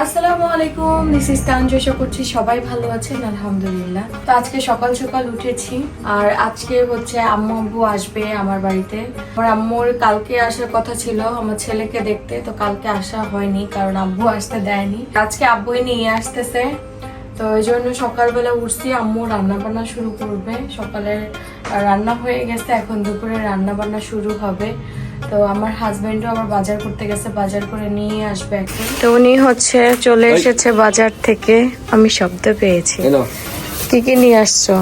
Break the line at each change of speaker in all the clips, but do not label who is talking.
আসসালামু আলাইকুম this is Tanju, আশা করছি সবাই ভালো আছেন, আলহামদুলিল্লাহ। তো আজকে সকাল সকাল উঠেছি, আর আজকে হচ্ছে আম্মু আব্বু আসবে আমার বাড়িতে। আমার আম্মুর কালকে আসার কথা ছিল, আমার ছেলেকে দেখতে, তো কালকে আসা হয়নি, কারণ আব্বু আসতে দেয়নি। আজকে আব্বুই নিয়ে আসতেছে, তো এই জন্য সকালবেলা উঠছি, আম্মু রান্না বান্না শুরু করবে। সকালে রান্না হয়ে গেছে, এখন দুপুরে রান্না বান্না শুরু হবে। তো আমার হাজবেন্ডও আবার বাজার করতে গেছে বাজার করে নিয়ে আসবে এখন। তো উনি হচ্ছে চলে এসেছে বাজার থেকে। আমি শব্দ পেয়েছি। কি কি নিয়ে আসছো?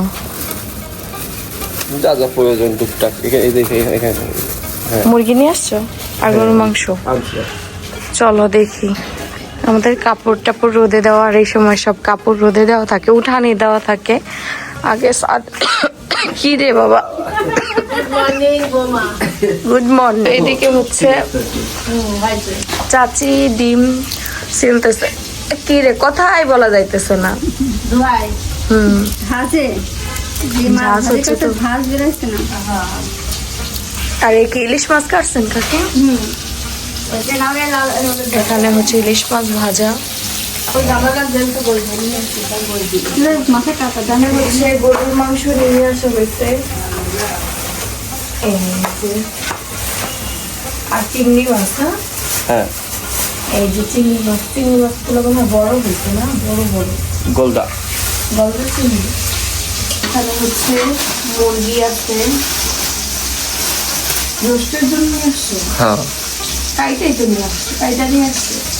যা যা প্রয়োজন টুকটাক। এখানে এই দেখে এখানে। হ্যাঁ।
মুরগি নিয়ে আসছো? আর গরুর মাংস? চলো দেখি। আমাদের কাপড় টাপড় রোদে দেওয়া আর এই সময় সব কাপড় রোদে দেওয়া থাকে উঠানে দেওয়া থাকে। আগে সাদ- কি রে বাবা? গুড মর্নিং এদিকে হচ্ছে চাচি ডিম সিলতেছে। কি রে কথাই বলা যাইতেছে না। হুম। আর এই কি ইলিশ মাছ কাটছেন কাকে? এখানে হচ্ছে ইলিশ মাছ ভাজা। গরুর মাংস নিয়ে আসা হয়েছে। আর চিংড়ি মাছ না
হ্যাঁ।
এই যে চিংড়ি মাছ চিংড়ি মাছগুলো মনে হয় বড় হয়েছে না? বড় বড়।
গোলদা
চিংড়ি। এখানে হচ্ছে মুরগি আছে। রোস্টের জন্য নিয়ে আসছে?
হ্যাঁ।
কাইটাই তো নিয়ে আসছে কাইটা নিয়ে আসছে?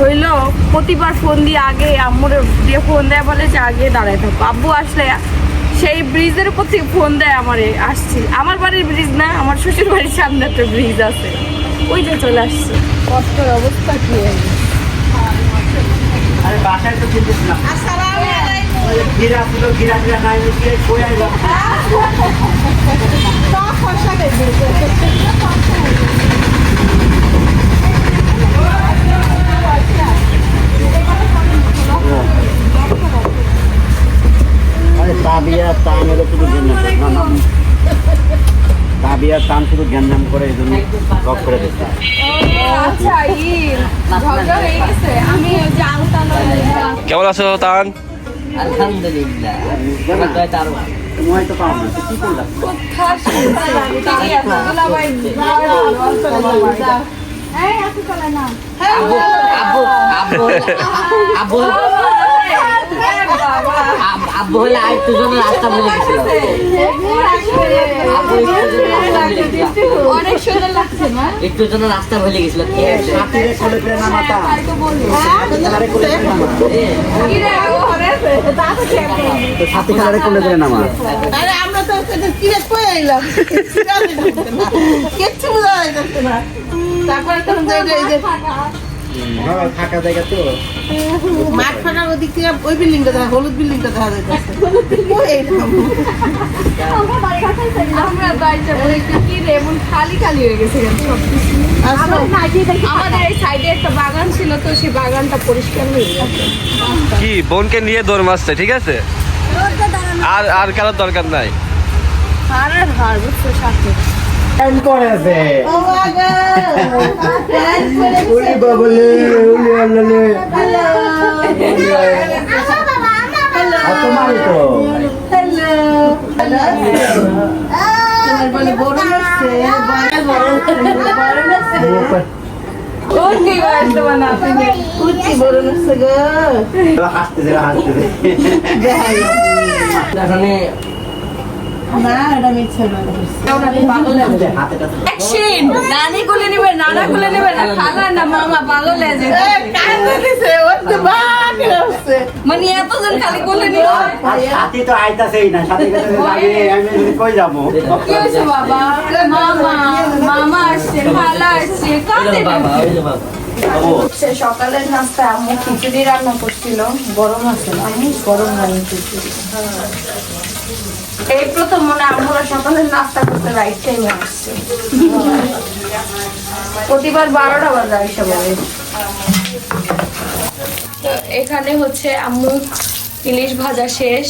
হইল প্রতিবার ফোন দিয়ে আগে আম্মুর দিয়ে ফোন দেয় বলে যে আগে দাঁড়ায় থাকো। আব্বু আসলে সেই ব্রিজের উপর থেকে ফোন দেয় আমারে আসছি। আমার বাড়ির ব্রিজ না আমার শ্বশুর বাড়ির সামনে একটা ব্রিজ আছে। ওই যে চলে আসছে। কষ্টের অবস্থা কি হয়েছে
আরে বাসায় তো কিনতেছিলাম ঘিরা ছিল ঘিরা ঘিরা নাই মিশিয়ে কই আইলাম আরে তাবিয়া টান এলো শুধু গ্যাঞ্জাম করে না, না। তাবিয়া টান শুধু গ্যাঞ্জাম করে এই জন্য লক করে দিচ্ছে।
আচ্ছা হয়ে
কেমন আছো তান?
আলহামদুলিল্লাহ।
সময় তো পাও না কি করলাম
আব্বু আব্বু আব্বু আব্বু আব- আব্বু হলে আর রাস্তা বলে একটু জন্য রাস্তা বলে গেছিল।
অনেক সুন্দর লাগছে না
একটু জন্য রাস্তা ভুলে গেছিল কি
তো সাথী খেলারে কোলে করে নামা
আমরা তো সেটা কিনে কই কিচ্ছু বোঝা যাচ্ছে না তারপরে তো এই যে
হ্যাঁ, ফাঁকা জায়গা তো
মাঠ ফাঁকার ওদিক থেকে ওই বিল্ডিংটা দেখা হলুদ বিল্ডিংটা দেখা যাইতেছে
কি রে এমন খালি খালি হয়ে গেছে কেন সব কিছু?
আসো
আমাদের এই সাইডে একটা বাগান ছিল তো সেই বাগানটা পরিষ্কার হয়ে
কি বোনকে নিয়ে দৌড় মারছে ঠিক আছে? আর আর কারোর দরকার নাই।
আরে হার বুঝছ সাথে
এম করে আছে
ও আগা
উলি বাবলে উলি আল্লালে আর তোমারই তো
তোমার বলে বড় হচ্ছে বড় বড়
ও কি করতে বানা তুমি
কুচি বড় হচ্ছে গো
হাসতেছে হাসতেছে
এখানে
না এটা মিথ্যা
অ্যাকশন নানি কোলে নেবে না না মামা হয়ে যায়
কান্দে দিছে
খালি কোলে নিল
সাথী তো আইতাছেই
বাবা মামা মামা আসছে খালা আসছে
বাবা
সে সকালের নাস্তায় আম্মু খিচুড়ি রান্না করছিল। গরম আছে না? আম্মু গরম খিচুড়ি এই প্রথম মনে আমরা সকালের নাস্তা করতে রাইট টাইমে আসছে। প্রতিবার বারোটা বাজে বলে। তো এখানে হচ্ছে আম্মু ইলিশ ভাজা শেষ।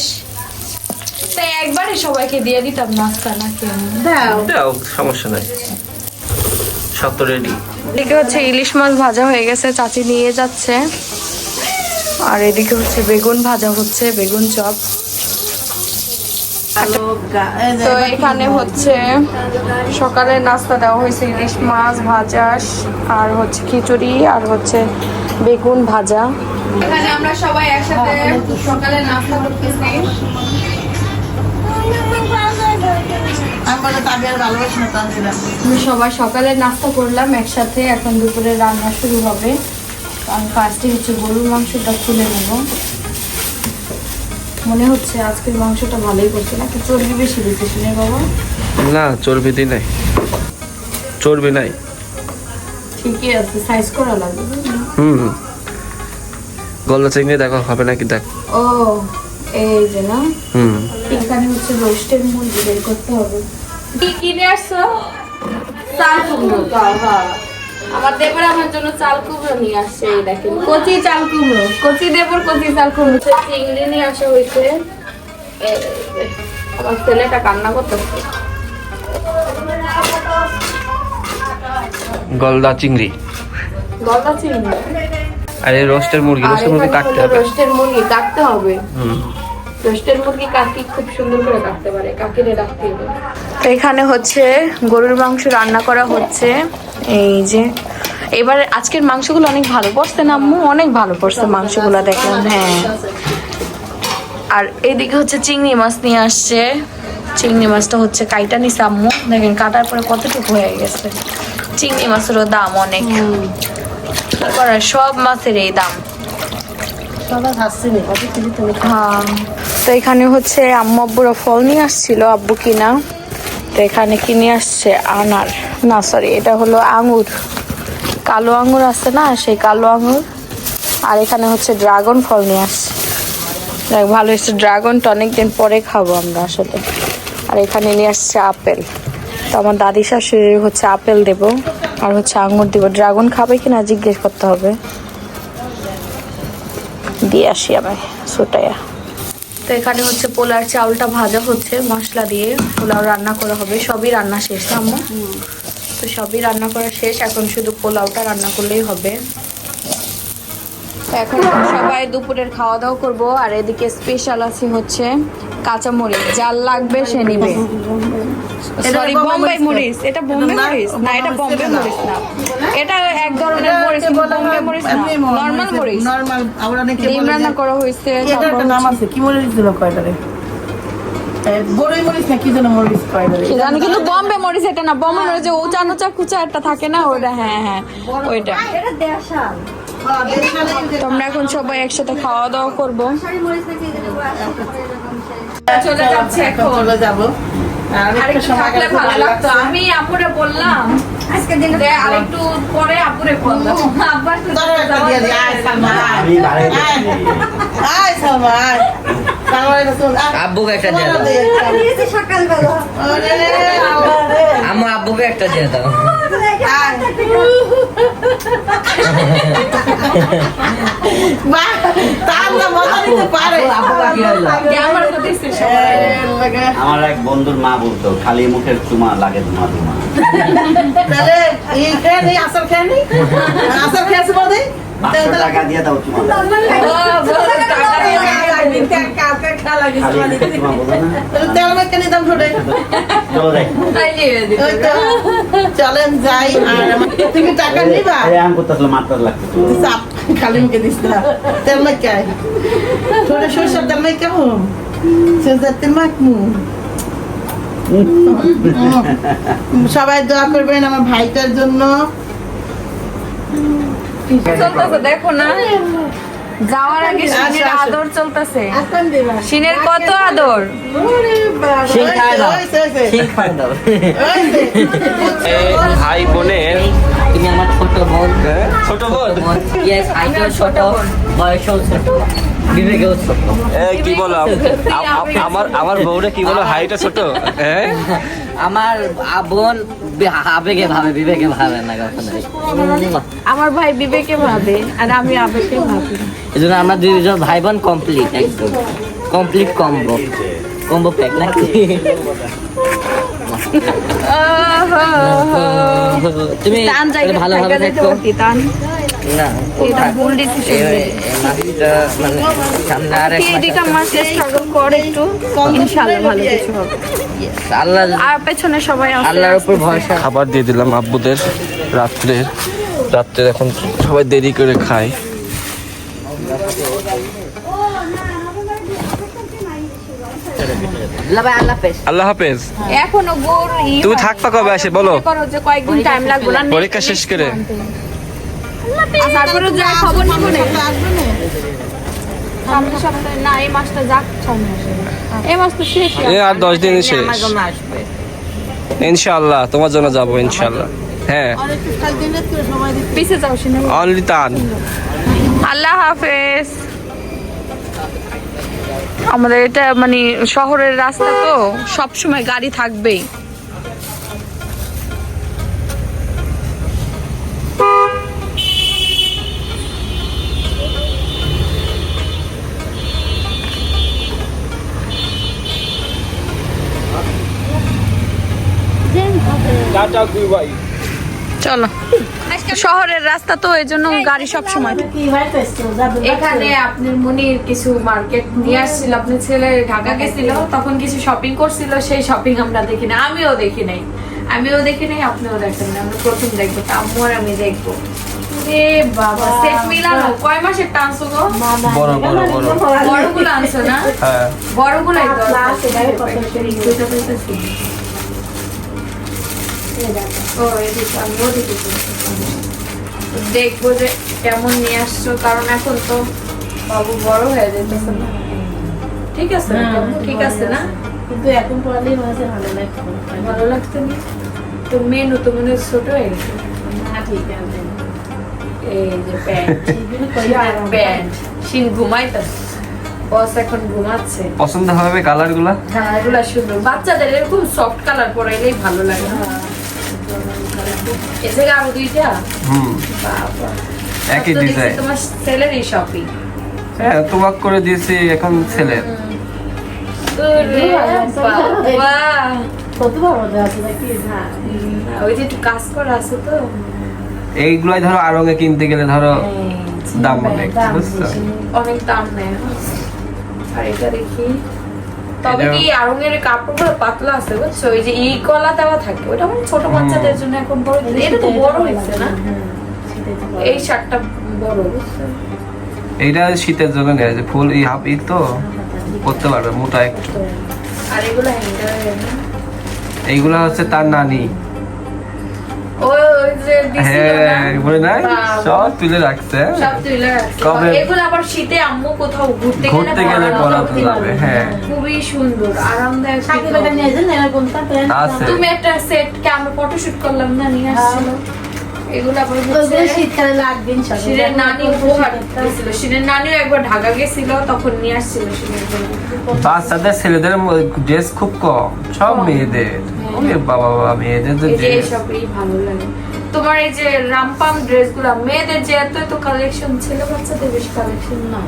তাই একবারে সবাইকে দিয়ে দিতাম নাস্তা নাকি
দাও।
সমস্যা নাই। সব তো রেডি
এদিকে হচ্ছে ইলিশ মাছ ভাজা হয়ে গেছে চাচি নিয়ে যাচ্ছে। আর এদিকে হচ্ছে বেগুন ভাজা হচ্ছে বেগুন চপ। তো এখানে হচ্ছে সকালে নাস্তা দেওয়া হয়েছে ইলিশ মাছ ভাজা আর হচ্ছে খিচুড়ি আর হচ্ছে বেগুন ভাজা। এখানে আমরা সবাই একসাথে সকালে নাস্তা করতেছি।
আমি না
সবাই সকালে নাস্তা করলাম একসাথে এখন দুপুরে রান্না শুরু হবে। আমি ফার্স্টে হচ্ছে গরুর মাংসটা খুলে নেব। মনে হচ্ছে আজকের মাংসটা ভালোই করছে নাকি চর্বি বেশি দিতে শুনে বাবা।
না চর্বি দি নাই। চর্বি নাই।
ঠিকই আছে সাইজ করা লাগবে।
হুম হুম। গলা চিংড়ি দেখো হবে নাকি দেখ।
ও এই যে না।
হুম।
এখানে হচ্ছে রোস্টের মুরগি বের করতে হবে। কি কিনে আসছো চাল কুমড়ো। আমার দেবর আমার জন্য চাল কুমড়ো নিয়ে আসছে এই দেখেন। কচি চাল কুমড়ো কচি দেবর কচি চাল কুমড়ো। চিংড়ি নিয়ে আসা হয়েছে আমার ছেলেটা কান্না করতেছে।
গলদা চিংড়ি।
গলদা চিংড়ি?
আর রোস্টের মুরগি রোস্টের মুরগি কাটতে হবে।
রোস্টের মুরগি কাটতে হবে।
হুম।
রোস্টের মুরগি কাকি খুব সুন্দর করে কাটতে পারে কাকিরে রাখতে হবে। তো এখানে হচ্ছে গরুর মাংস রান্না করা হচ্ছে। এই যে, এবার আজকের মাংসগুলো অনেক ভালো পড়ছে না আম্মু? অনেক ভালো পড়ছে মাংসগুলো দেখলাম হ্যাঁ। আর এদিকে হচ্ছে চিংড়ি মাছ নিয়ে আসছে। চিংড়ি মাছটা হচ্ছে কাইটা নিছে আম্মু। দেখেন কাটার পরে কতটুকু হয়ে গেছে। চিংড়ি মাছেরও দাম অনেক। করার, সব মাছের এই দাম। হ্যাঁ। তো এখানে হচ্ছে আম্মু আব্বুরা ফল নিয়ে আসছিল, আব্বু কিনা। তো এখানে কিনে আসছে? আনার। না সরি এটা হলো আঙুর। কালো আঙুর আছে না? সেই কালো আঙুর। আর এখানে হচ্ছে ড্রাগন ফল নিয়ে আসছে। যাক ভালো হচ্ছে ড্রাগনটা অনেকদিন পরে খাব আমরা আসলে। আর এখানে নিয়ে আসছে আপেল। তো আমার দাদি শাশুড়ি হচ্ছে আপেল দেব। আর হচ্ছে আঙুর দিব। ড্রাগন খাবে কি না জিজ্ঞেস করতে হবে। দিয়ে আসি আমি সুটাইয়া। তো এখানে হচ্ছে পোলার চাউলটা ভাজা হচ্ছে, মশলা দিয়ে। পোলাও রান্না করা হবে, সবই রান্না শেষ আম্মু? তো সবই রান্না করা শেষ, এখন শুধু পোলাওটা রান্না করলেই হবে। এখন সবাই দুপুরের খাওয়া দাওয়া করব, আর এদিকে স্পেশাল আছে হচ্ছে কাঁচামরিচ, যার লাগবে সে নিবে। সরি
বোম্বে
বোম্বাই
মরিচ
এটা বোম্বে মরিচ না এটা
বোম্বে মরিচ
না। এটা এক ধরনের মরিচ বোম্বে মরিচ না। নর্মাল মরিচ
নরমাল আমরা অনেকে
ডিম রান্না করা হয়েছে তারপর
একটা নাম আছে কি মরিচ দিল কয়টারে? বড়ই মরিচ না কি যেন মরিচ কয়টারে?
জানি কিন্তু বম্বে মরিচ এটা না। বম্বে মরিচ যে উঁচা নুচা কুচা একটা থাকে না ওটা হ্যাঁ হ্যাঁ ওইটা। তোমরা এখন সবাই একসাথে খাওয়া দাওয়া করব। চলে যাচ্ছে এখন।
চলে যাব।
আমি আপুরে বললাম আরেকটু পরে আপুরে বললাম।
আব্বুকে একটা দিয়ে দাও
দে একটা। ওরে রে, আল্লাহ রে।
আম্মু আব্বুকে একটা দিয়ে দাও।
তার না মজা নিতে পারে।
আমার
এক বন্ধুর মা বলতো খালি মুখের চুমা লাগে তোমার তোমার
তাহলে এই খেয়ে নেই, আসল খেয়ে নেই?
টাকা দিয়ে দাও চুমা। দাও। খালি মুখের চুমা বলো না
তাহলে তেল মেখে নিতাম ছোটে।
চলো যাই।
ওই তো। চলেন যাই আর তুমি টাকা নিবা
এই আম করতেছিল মাত্রার লাগতো
চাপ খালি মুখে দিস না তেল মেখে আয়। ছোটে সরষের তেল মেখে হম সরষের তেল মাখমু সবাই দোয়া করবেন আমার ভাইটার জন্য
দেখো না যাওয়ার আগে সিনের। আদর চলতেছে। সিনের কত আদর।
ভাই বোনের
তুমি আমার ছোট বোন।
হ্যাঁ? ছোট বোন?
ইয়েস হাইটেও ছোট। বয়সেও ছোট। বিবেকেও ছোট।
কি বলো? আম- আম- আম- আমার আমার বউটা কি বলো? হাইটা ছোট? হ্যাঁ?
আমার বোন আবেগে ভাবে বিবেকে ভাবে না কখনোই।
আমার ভাই বিবেকে ভাবে আর আমি আবেগে ভাবি।
এই জন্য আমরা দুইজন ভাই বোন কমপ্লিট একদম। কমপ্লিট কম্বো কম্বো প্যাক নাকি? তুমি
টান
ভালোভাবে না
এটা ভুল
মাসটা মানে সামনে আর এক মাসে
স্ট্রাগল করে একটু। ইনশাআল্লাহ ভালো কিছু হবে।
আল্লাহ
আর পেছনে সবাই
আল্লাহর উপর ভরসা।
খাবার দিয়ে দিলাম আব্বুদের রাত্রে রাত্রে এখন সবাই দেরি করে খায়।
আল্লাহ হাফেজ।
আল্লাহ
এখনও গোর
তুমি। থাকবা কবে? আসে বলো।
কয়েকদিন টাইম লাগবে। না
পরীক্ষা শেষ করে।
আর তারপরে যা খবর নিব। না
আসবে না?
সামনের সপ্তাহে না এই মাসটা যাক সামনে এই মাস তো শেষ
আর দশ দিন শেষ। ইনশাআল্লাহ তোমার জন্য যাব ইনশাআল্লাহ। হ্যাঁ। অনলি তান
আল্লাহ হাফেজ। আমাদের এটা মানে শহরের রাস্তা তো সব সময় গাড়ি থাকবেই। চলো। শহরের রাস্তা তো এই জন্য গাড়ি সব সময়।
হয়
এখানে আপনার মনির কিছু মার্কেট নিয়ে আসছিল আপনার ছেলে ঢাকা গেছিল তখন কিছু শপিং করছিল সেই শপিং আমরা দেখি না আমিও দেখি নাই। আমিও দেখি নাই আপনিও দেখেন না আমরা প্রথম দেখব তা আম্মু আর আমি দেখব। বাবা সেট মিলানো কয় মাসের টানছো গো?
বড় বড় বড়।
বড়গুলো আনছো না?
হ্যাঁ।
ও এদিকে আমিও দেখেছি। দেখব যে কেমন নিয়ে আসছো কারণ এখন তো বাবু বড় হয়ে যেতেছে না। ঠিক আছে? ঠিক আছে না?
কিন্তু এখন পড়ালেই হচ্ছে ভালো লাগছে
ভালো লাগতো না? তো মেনু তো মনে হয় ছোট হয়ে গেছে
না ঠিক আছে।
এই যে প্যান্ট। প্যান্ট শিন ঘুমাইতেছে। বস এখন ঘুমাচ্ছে।
পছন্দ হবে কালারগুলা
হ্যাঁ এগুলা সুন্দর। বাচ্চাদের এরকম সফট কালার পরাইলেই ভালো লাগে এ থেকে আরও দুইটা?
হুম।
বাবা।
একই ডিজাইন
তোমার শপিং
হ্যাঁ তোমাক করে দিয়েছি এখন ছেলের।
হ্যাঁ
ওই যে একটু কাজ করা আছে তো।
এইগুলাই ধরো আরঙে কিনতে গেলে ধরো দাম অনেক
দাম
বুঝছ?
অনেক দাম নেয়। আর এটা দেখি। তবে কি আরঙের কাপড়গুলো পাতলা আছে বুঝছ? ওই যে ই কলা দেওয়া থাকে ওটা মানে ছোট বাচ্চাদের জন্য এখন বড় এটা তো বড় হয়েছে না? এই শার্টটা বড় বুঝছ?
এইটা শীতের জন্য ফুল এই হাফ ই তো করতে পারবে মোটা একটু।
আর এগুলো হ্যাঙ্গার
এইগুলা হচ্ছে তার নানি।
ওই ওই যে
হ্যাঁ মনে নাই সব তুলে রাখছে।
সব তুলে রাখছে। এগুলো আবার শীতে আম্মু কোথাও ঘুরতে
ঘুরতে গেলে পরাতে যাবে হ্যাঁ।
খুবই সুন্দর আরামদায়ক
সাকিব
কিন্তু।
নিয়ে আসেন না কোনটা?
তুমি একটা সেট কে আমরা ফটোশুট করলাম না নিয়ে আসছিল। এগুলো আবার
শীতকালে লাগবে
শিরের নানি উপহার দিয়েছিল শিরের নানিও একবার ঢাকা গেছিল তখন নিয়ে আসছিল শিরের জন্য
বাচ্চাদের ছেলেদের ড্রেস খুব কম। সব মেয়েদের। বাবা বাবা মেয়েদের তো ড্রেস
এসবই ভালো লাগে। তোমার এই যে রামপাম ড্রেসগুলা মেয়েদের যে এত এত কালেকশন ছেলে বাচ্চাদের বেশি কালেকশন না।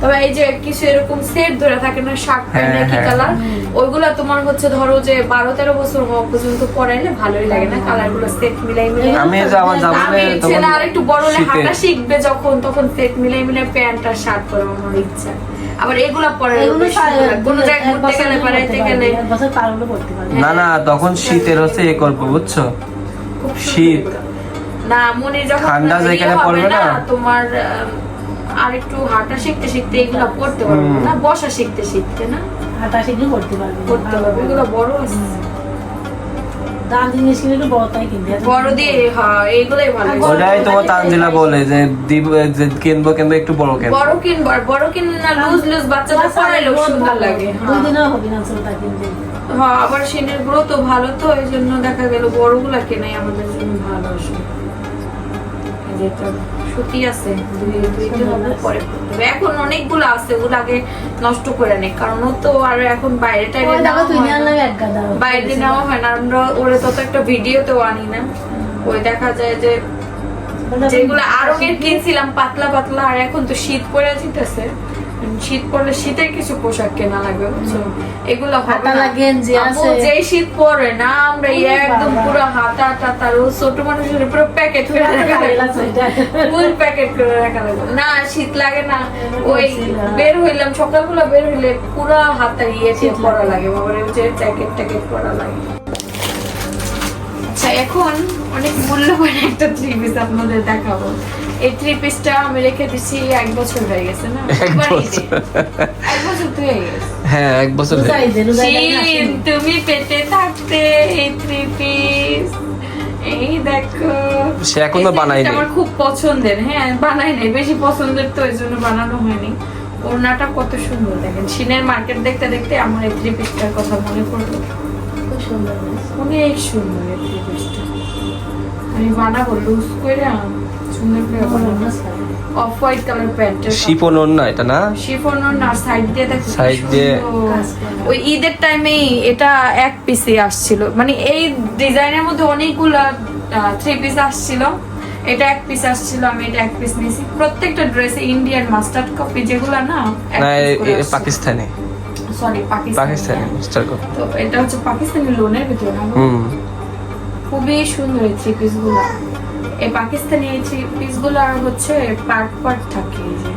তবে এই যে কিছু এরকম সেট ধরে থাকে না প্যান্ট
হ্যাঁ,
একই
হ্যাঁ।
কালার ওইগুলা তোমার হচ্ছে ধরো যে বারো তেরো বছর হওয়া পর্যন্ত পরাইলে ভালোই লাগে না কালারগুলো সেট মিলাই মিলাই।
আমি যে আমার যাব
আমি ছেলে আর একটু বড় হলে হাঁটা শিখবে যখন তখন সেট মিলাই মিলাই প্যান্ট আর শার্ট পরার আমার ইচ্ছা। আবার এগুলা পরে কোনো জায়গায় ঘুরতে গেলে বেড়াইতে গেলে।
এক বছর পার হলে পড়তে পারবে।
না না তখন শীতের হচ্ছে এ করব বুঝছ? শীত।
না মনে যখন
ঠান্ডা
ইয়ে
যেখানে পড়বে না?
তোমার আহ, আর একটু হাঁটা শিখতে শিখতে এগুলো পড়তে পারবে না বসা শিখতে শিখতে না?
হাঁটা শিখলে পড়তে পারবে।
পড়তে পারবে এগুলো বড় আছে।
দাম জিনিস কিনে একটু বড় কিনতে
বড় দিয়ে হ্যাঁ এগুলোই ভালো
ওটাই তোমার তানজিলা বলে যে দিব কিনবো কিনবো একটু বড় কিনবো।
বড় কিনবো বড় কিন না লুজ লুজ বাচ্চাদের পরাইলেও সুন্দর লাগে
দুই
হ্যাঁ।
দিনও হবে না ছোটটা কিনতে
হ্যাঁ আবার সেনের গ্রোথ ভালো তো এই জন্য দেখা গেল বড়গুলা কেনাই আমাদের জন্য ভালো আসলে। সুতি আছে হবে পরে এখন অনেকগুলো আছে ওগুলো আগে নষ্ট করে নেই কারণ ও তো আর এখন বাইরে টাইরে বাইরে নেওয়া হয় না। আমরা ওরা তত একটা ভিডিওতেও আনি না। ওই দেখা যায় যে যেগুলো আরঙের কিনছিলাম পাতলা পাতলা আর এখন তো শীত পড়ে যেতেছে। শীত পড়লে শীতের কিছু পোশাক কেনা লাগবে বুঝছ? এগুলো
হাতা লাগেন যে আছে।
যেই শীত পড়ে না আমরা একদম পুরো হাতা টাতা ও ছোট মানুষের পুরো প্যাকেট করে রাখা ফুল প্যাকেট করে রাখা লাগবে। না শীত লাগে না। ওই বের হইলাম সকালবেলা বের হইলে পুরো হাতা ইয়ে দিয়ে পরা লাগে। বাবার ওই যে জ্যাকেট ট্যাকেট পরা লাগে। আচ্ছা এখন অনেক মূল্যবান একটা থ্রি পিস আপনাদের দেখাবো। এই থ্রি পিসটা আমি রেখে দিছি এক বছর হয়ে গেছে না?
এক বছর।
এক বছর তো হয়ে গেছে।
হ্যাঁ এক বছর
তুমি পেটে থাকতে এই থ্রি পিস এই দেখো।
সে
এখনও থ্রি আমার খুব পছন্দের। হ্যাঁ বানাই নাই। বেশি পছন্দের তো এই জন্য বানানো হয়নি। ওড়নাটা কত সুন্দর দেখেন। সিনের মার্কেট দেখতে দেখতে আমার এই থ্রি পিসটার কথা মনে পড়ল।
খুব সুন্দর
অনেক সুন্দর এই থ্রি পিসটা আমি বানাবো লুজ করে সুন্দর করে অফ হোয়াইট কালার প্যান্টের
শিপন না এটা না?
শিফন না সাইড দিয়ে দেখো কি
দিয়ে-
ওই ঈদের টাইমেই এটা এক পিসে আসছিল। মানে এই ডিজাইনের মধ্যে অনেকগুলা থ্রি পিস আসছিল। এটা এক পিস আসছিল আমি এটা এক পিস নিয়েছি। প্রত্যেকটা ড্রেসে ইন্ডিয়ান মাস্টার্ড কপি যেগুলা না
পাকিস্তানি।
সরি পাকিস্তানি। তো এটা হচ্ছে পাকিস্তানি লোনের ভিতরে না? খুবই সুন্দর এই থ্রি পিসগুলা। এই পাকিস্তানি এই থ্রি পিস হচ্ছে পার্ট পার্ট থাকে এই যে।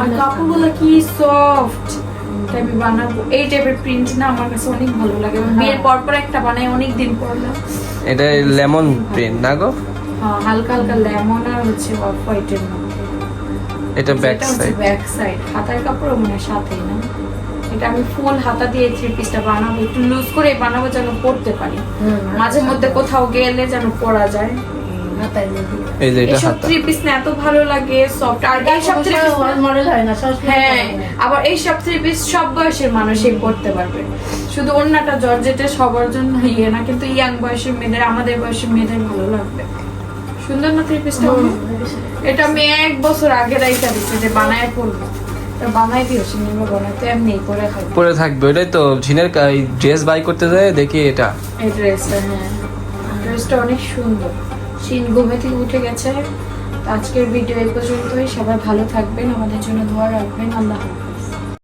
আর কাপড়গুলো কি সফট আমি বানাবো এই টাইপের প্রিন্ট না আমার কাছে অনেক ভালো লাগে। বিয়ের পর পর একটা বানাই অনেক দিন পরলাম
এটা লেমন প্রিন্ট না গো?
হ্যাঁ, হালকা হালকা লেমন আর হচ্ছে অফ হোয়াইটের মধ্যে।
এটা ব্যাক সাইড
ব্যাক সাইড হাতার কাপড় মানে সাথেই না। এটা আমি ফুল হাতা দিয়ে থ্রি পিসটা বানাবো একটু লুজ করে বানাবো যেন পড়তে পারি। মাঝে মধ্যে কোথাও গেলে যেন পরা যায়।
এই যে এটা
এইসব
হাতা।
থ্রি পিস না এত ভালো লাগে সফট আর এইসব থ্রি পিস
মডেল হয় না সব
হ্যাঁ আবার এইসব থ্রি পিস সব বয়সের মানুষই পড়তে পারবে। শুধু অন্যটা জর্জেটে সবার জন্য ইয়ে না কিন্তু ইয়াং বয়সের মেয়েদের আমাদের বয়সের মেয়েদের ভালো লাগবে। সুন্দর না থ্রি পিসটা এটা আমি এক বছর আগে দিচ্ছি যে বানায় পড়ব এটা বানাই দিও সিনেমা বানাতে এমনি করে থাকবে।
পরে থাকবে ওটাই তো ঝিনের ড্রেস বাই করতে যায় দেখি এটা।
এই ড্রেসটা হ্যাঁ। ড্রেসটা অনেক সুন্দর। সিন ঘুমে থেকে উঠে গেছে। আজকের ভিডিও এই পর্যন্তই। সবাই ভালো থাকবেন। আমাদের জন্য দোয়া রাখবেন। আল্লাহ হাফেজ।